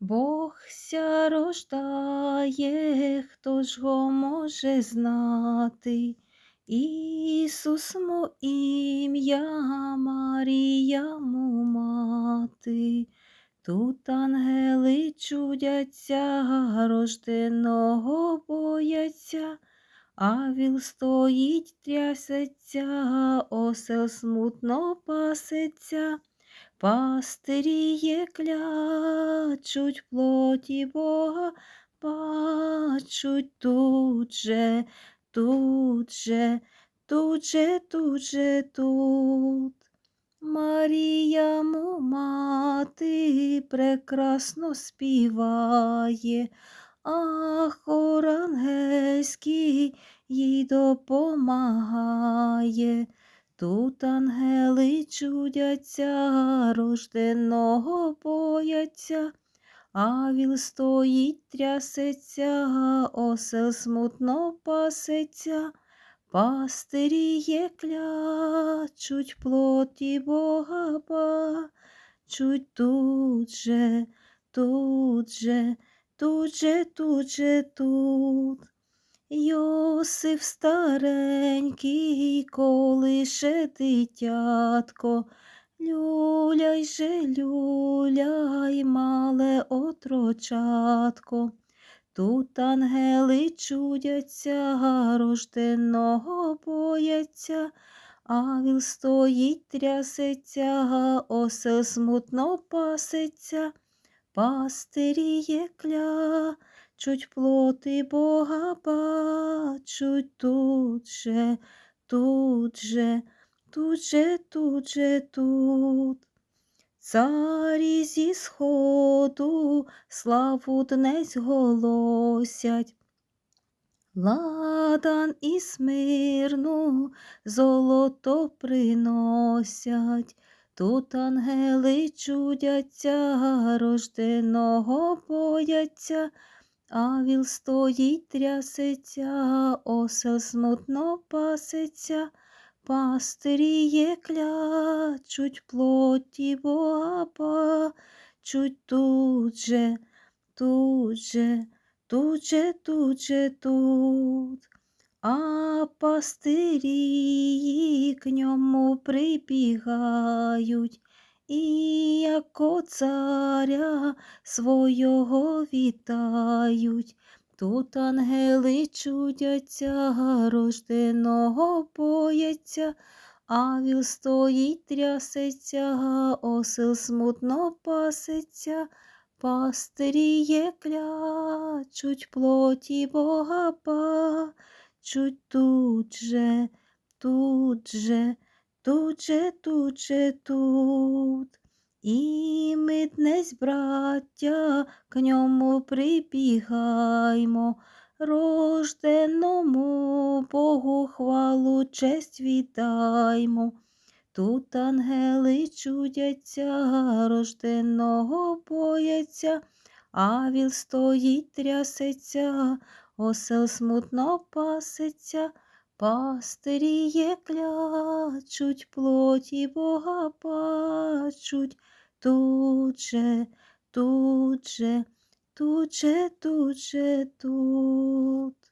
Бог ся рождає, хто ж го може знати? Ісус мо ім'я Марія му мати. Тут ангели чудяться, рожденого бояться, а віл стоїть, трясеться, осел смутно пасеться. Пастиріє клячуть плоті Бога, бачуть тут же, тут же, тут же, тут же, тут. Марія мати прекрасно співає, а хор ангельський їй допомагає. Тут ангели чудяться, рожденого бояться, а віл стоїть, трясеться, осел смутно пасеться, пастиріє клячуть плоті Бога бачуть. Тут же, тут же, тут же, тут же, тут. Йосиф старенький, колише дитятко, люляй же, люляй, мале отрочатко. Тут ангели чудяться, рожденого бояться, а віл стоїть, трясеться, осел смутно пасеться, пастиріє кля. Чуть плоти Бога бачуть тут же, тут же, тут же, тут же, тут. Царі зі сходу славу днесь голосять. Ладан і смирну золото приносять. Тут ангели чудяться, рожденого бояться, а віл стоїть, трясеться, осел смутно пасеться, пастиріє клячуть плоті Бога бачуть тут же, тут же, тут же, тут же, тут. А пастирі к ньому прибігають, і яко царя свого вітають. Тут ангели чудяться, рожденого бояться, а віл стоїть, трясеться, осел смутно пасеться, пастиріє клячуть плоті Бога бачуть тут же, тут же, тут же, тут же, тут. І ми браття, к ньому прибігаймо, рожденому Богу хвалу честь віддаймо. Тут ангели чудяться, рожденого бояться, а віл стоїть, трясеться, осел смутно пасеться, пастиріє клячуть, плоті Бога бачуть, тут же, тут же, тут